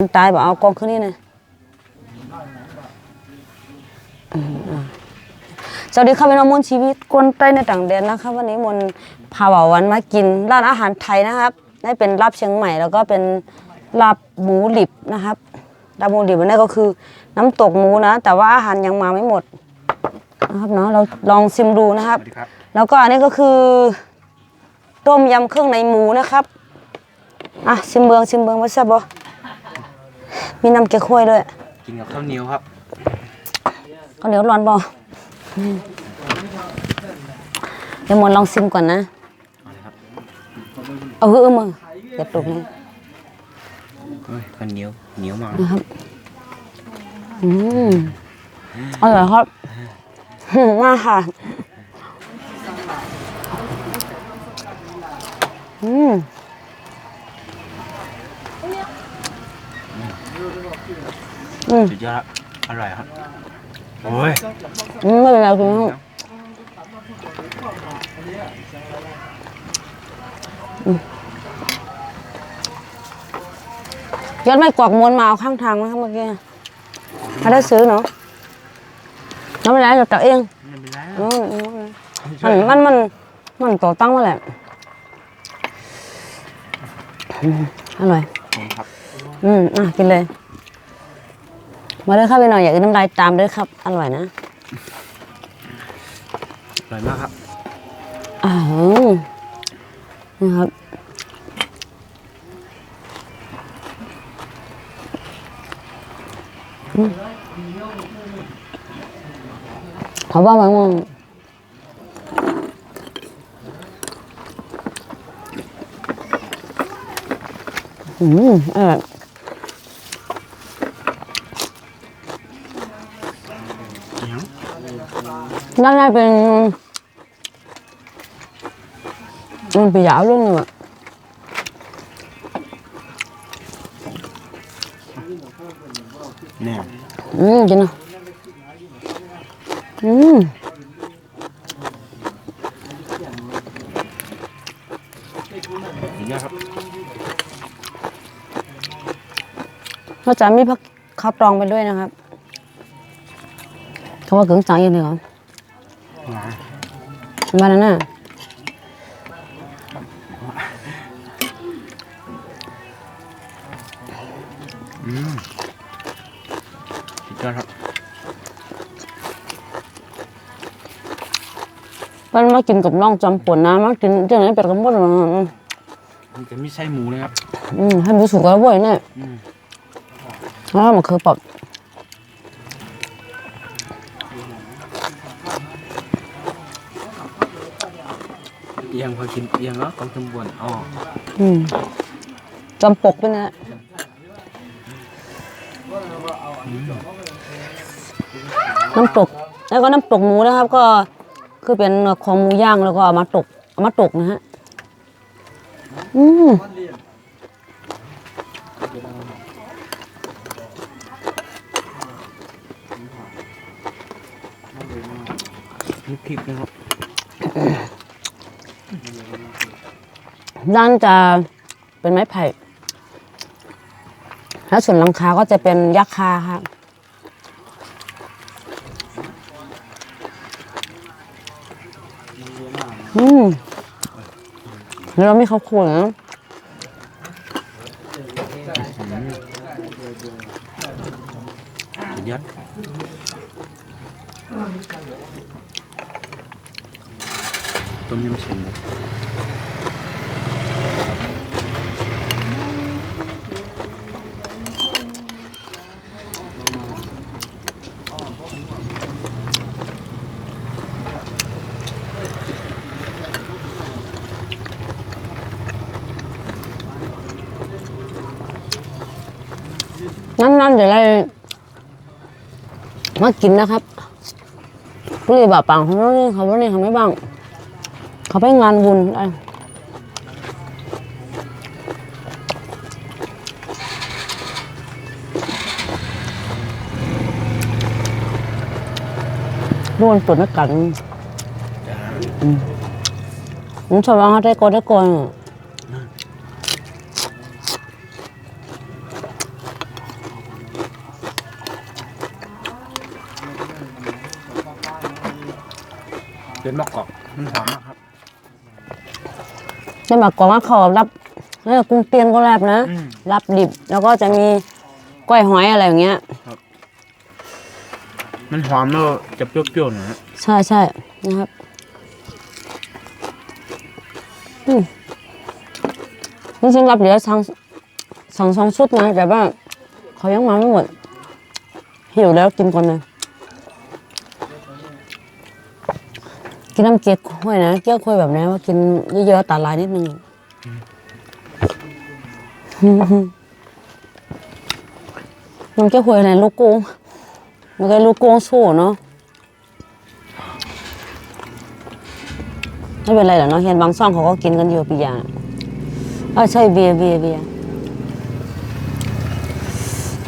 ตายบอกเอากองขึ้นนี่นะอืมอะสวัสดีค่ะพี่น้องมนต์ชีวิตคนใต้ในต่างแดนนะคะวันนี้มนต์พาบ่าววันมากินร้านอาหารไทยนะครับได้เป็นลาบเชียงใหม่ แล้วก็เป็นลาบหมูหลิบนะครับลาบหมูหลิบนั่นก็คือน้ำตกหมูนะ แต่ว่าอาหารยังมาไม่หมดนะครับเนาะเราลองชิมดูนะครับสวัสดีครับ แล้วก็อันนี้ก็คือต้มยำเครื่องในหมูนะครับอะชิมเบืองชิมเบืองว่าแซ่บบ่ มีน้ำเก๊กฮวยด้วยกินกับข้าวเหนียวครับข้าวเหนียวร้อนบ่อืมเดี๋ยวหมนลองชิมก่อนนะเอาเลยครับเอาเฮ้อมือเดี๋ยวตกนี้เฮ้ยข้าวเหนียวเหนียวมากนะครับอืมอร่อยครับอืมมากค่ะอืม อืมสุดยอดครับอร่อยครับโอ้ยอืมไม่เป็นไรคุณผู้ชมอืมยอดไม่กวักมวนมาเอาข้างทางนะครับเมื่อกี้ถ้าได้ซื้อเนาะไม่เป็นไรเราตักเองไม่เป็นไรอืมอืมมันมันมันมันต่อตั้งมาแหละอืมอร่อยครับ อืมอะกินเลย มาเลยครับไปหน่อยอยากกินน้ำลายตามด้วยครับ อร่อยนะอร่อยมากครับอ้าวนี่ครับอืมเขาว่ามันมันอืมอร่อย ด้านในเป็นมันปียาว luôn rồi ạ แน่อืมกินนะอืมสุดยอดครับเราจะมีผักข้าวตรองไปด้วยนะครับเขาว่าเกึ่งจังอยังไงครับหวาน บ้านนั้นน่ะอืมสุดยอดครับมันมากินกับน้องจำปนนะมากินจังไหนเป็ดกับมดอืมมันจะไม่ใช่หมูเลยครับ อืมให้รู้สึกว่าบ่อยเนี่ยอืม แล้วมันคือปรับเอียงพอกินเอียงแล้วกองจำบวนอ๋ออืมจำปกด้วยนะน้ำตก แล้วก็น้ำตกหมูนะครับ ก็คือเป็นของหมูย่างแล้วก็เอามาตกเอามาตกนะฮะอืมนี่พริกนะครับ ด้านจะเป็นไม้ไผ่แล้วส่วนหลังคาก็จะเป็นยักษ์คาครับอืมแล้วเราไม่เขาวขวนะยอด ต้มยำเส้นหมูนั่นๆเดี๋ยวเรมากินนะครับ ผู้รีบาปังเขาไม่ได้เขาไม่ได้เขาไม่บ้าง เขาไปงานบุญโดนตุนกันอืมชาวบ้านเขาได้ก่อนได้ก่อนเป็นมะกอกมันหอม ได้มากอกว่าเขารับแล้วก็กุ้งเตียนก็รับนะอืม รับดิบแล้วก็จะมีกล้วยหอยอะไรอย่างเงี้ย มันหอมแล้วจะเปรี้ยวๆหน่อยฮะใช่ใช่นะครับอืมจริงๆรับเหลือสองสองสองชุดนะแต่ว่าเขายังมาไม่หมดหิวแล้วกินก่อนเลย กินน้ำเก๊กห้วยนะเก๊กห้วยแบบนี้ว่ากินเยอะๆตาลายนิดนึงน้ำเก๊กห้วยอะไรลูกโกงมันก็ลูกโกงสู้เนาะไม่เป็นไรหรอกเนาะเห็นบางซ่องเขาก็กินกันอยู่ปีอย่างเออใช่เบียร์เบียร์เบียร์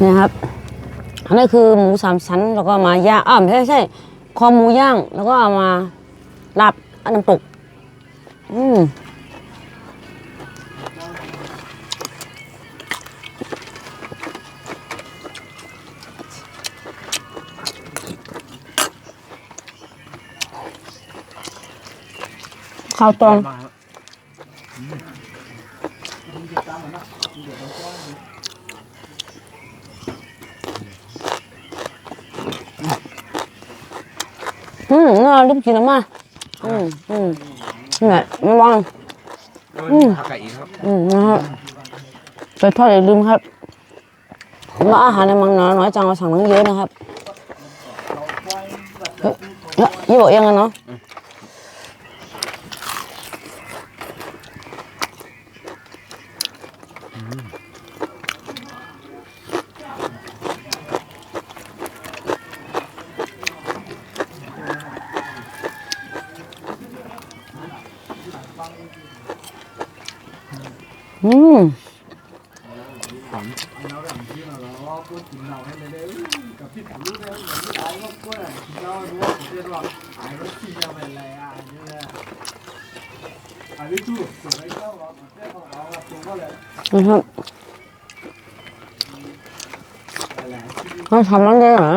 นี่ครับอันนี้คือหมูสามชั้นแล้วก็มาย่างอ่าไม่ใช่ใช่คอหมูย่างแล้วก็เอามา ลาบอันน้ำตก อืมข้าวตองมอืมน่ารีบกินแล้วมา อืมอืมเนี่ยไม่วางอืมผักไก่อีกครับอืมนะครับไปทอดอย่าลืมครับแล้วอาหารในมังน้อยน้อยจังเราสั่งมังเยอะนะครับเฮ้ยเยอะยี่บอกยังไงเนาะ อืมหอมนะครับเขาทำแล้วได้เหรอ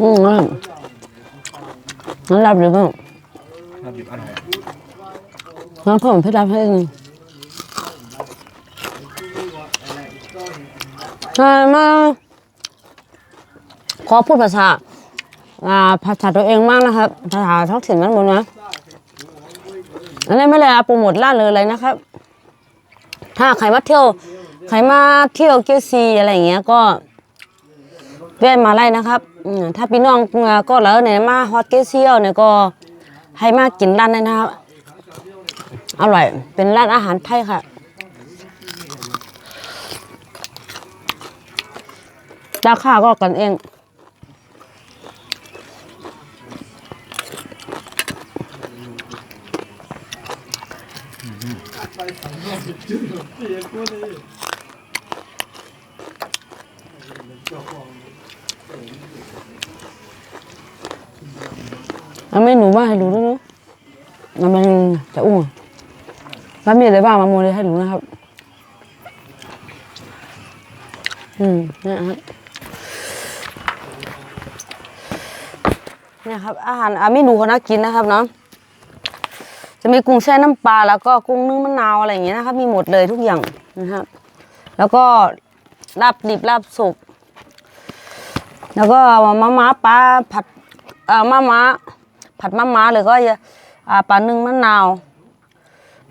อืมนั่นรับหรือเปล่าน้ำดิบอร่อย น้ำเพิ่มเพชรรับให้หนึ่งใช่มาขอพูดภาษาอ่าภาษาตัวเองมากนะครับ ภาษาท้องถิ่นมันหมดนะอันนี้ไม่เลยโปรโมทล่าเลยอะไรนะครับ ถ้าใครมาเที่ยว ใครมาเที่ยวเกียวซีอะไรอย่างเงี้ยก็แวะมาไล่นะครับ ถ้าพี่น้องก็แล้วเนี่ยมาฮอตเกียวซีเอาเนี่ยก็ให้มากินร้านนี้นะครับ อร่อย เป็นร้านอาหารไทยค่ะราคาก็กันเองเอาเมนูมาให้ดูด้วยเนาะมันจะอ้ว แล้วมีอะไรบ้างมาโมเลยให้ดูนะครับ อืมเนี่ยครับเนี่ยครับ อาหารอาเมนูเขาน่ากินนะครับเนาะจะมีกุ้งแช่น้ำปลาแล้วก็กุ้งนึ่งมะนาวอะไรอย่างเงี้ยนะครับ มีหมดเลยทุกอย่างนะครับแล้วก็ลาบดิบลาบสุกแล้วก็มะม้าปลาผัดเอ่อมะม้าผัดมะม้าหรือก็อ่าปลานึ่งมะนาว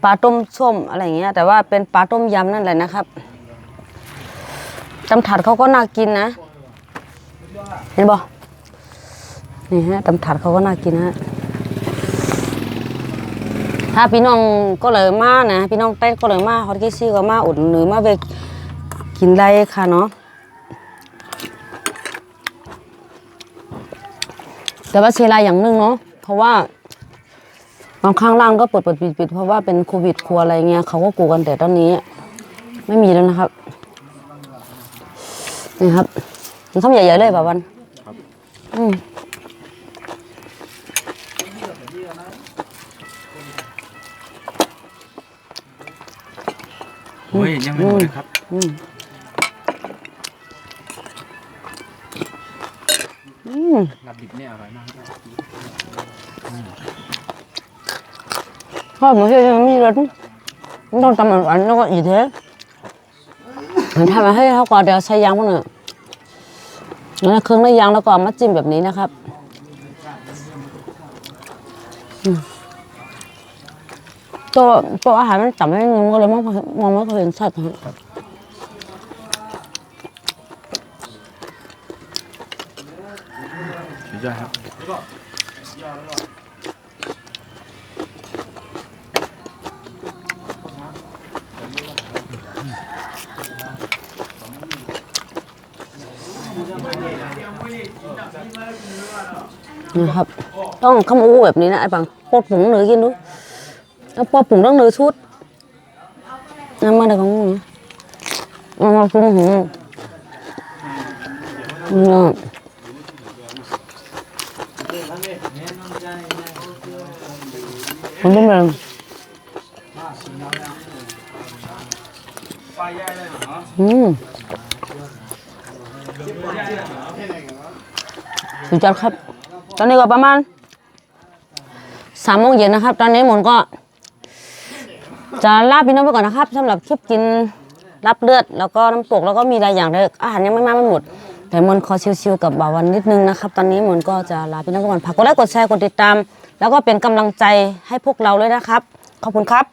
ปลาต้มส้มอะไรเงี้ย แต่ว่าเป็นปลาต้มยำนั่นแหละนะครับตำถัดเขาก็น่ากินนะ เห็นบ่นี่ฮะตำถัดเขาก็น่ากินนะฮะถ้าพี่น้องก็เลยมานะ พี่น้องใต้ก็เลยมาฮอตกิซี่ก็มาอุดหรือมาไปกินได้ค่ะเนาะแต่ว่าเชียรายอย่างหนึงเนาะเพราะว่า บางข้างล่างก็เปิดเปิดปิดปิดเพราะว่าเป็นโควิดครัวอะไรเงี้ยเขาก็กลัวกันแต่ตอนนี้ ไม่มีแล้วนะครับนี่ครับมันทำใหญ่ๆเลยแบบวันอืมโอ้ยยังไม่หมดเลยครับอืมอืมมลาบดิบเนี่ยอร่อยมาก ทอดหมูเชยมันมีรสมันต้องตำหวานๆแล้วก็อีเทสทำมาให้เขาก่อเดี๋ยวใช้ยางพวกนึงแล้วเครื่องในยางแล้วก็มาจิ้มแบบนี้นะครับตัวตัวอาหารมันจับไม่ได้มันก็เลยมองมองไม่เคยเห็นชัดครับสุดยอดครับ นะครับ ต้องขมูแบบนี้นะไอ้ปังปอดปุ๋งหรือกินดูแล้วปอดปุ๋งต้องเนื้อชุดน้ำมันอะไรของมึงนะเอามาปรุงหูนี่มันเป็นแบบอืมสุดยอดครับ ตอนนี้ก็ประมาณสามโมงเย็นนะครับ ตอนนี้หมนก็ จะลาพี่น้องไปก่อนนะครับสำหรับคลิปกินรับเลือด แล้วก็น้ำตกแล้วก็มีหลายอย่างเลยอาหารยังไม่มาไม่หมด แต่มนขอชิวๆกับบ่าววันนิดนึงนะครับ ตอนนี้มนก็จะลาพี่น้องไปก่อนฝากกดไลค์กดแชร์กดติดตาม แล้วก็เป็นกำลังใจให้พวกเราเลยนะครับ ขอบคุณครับ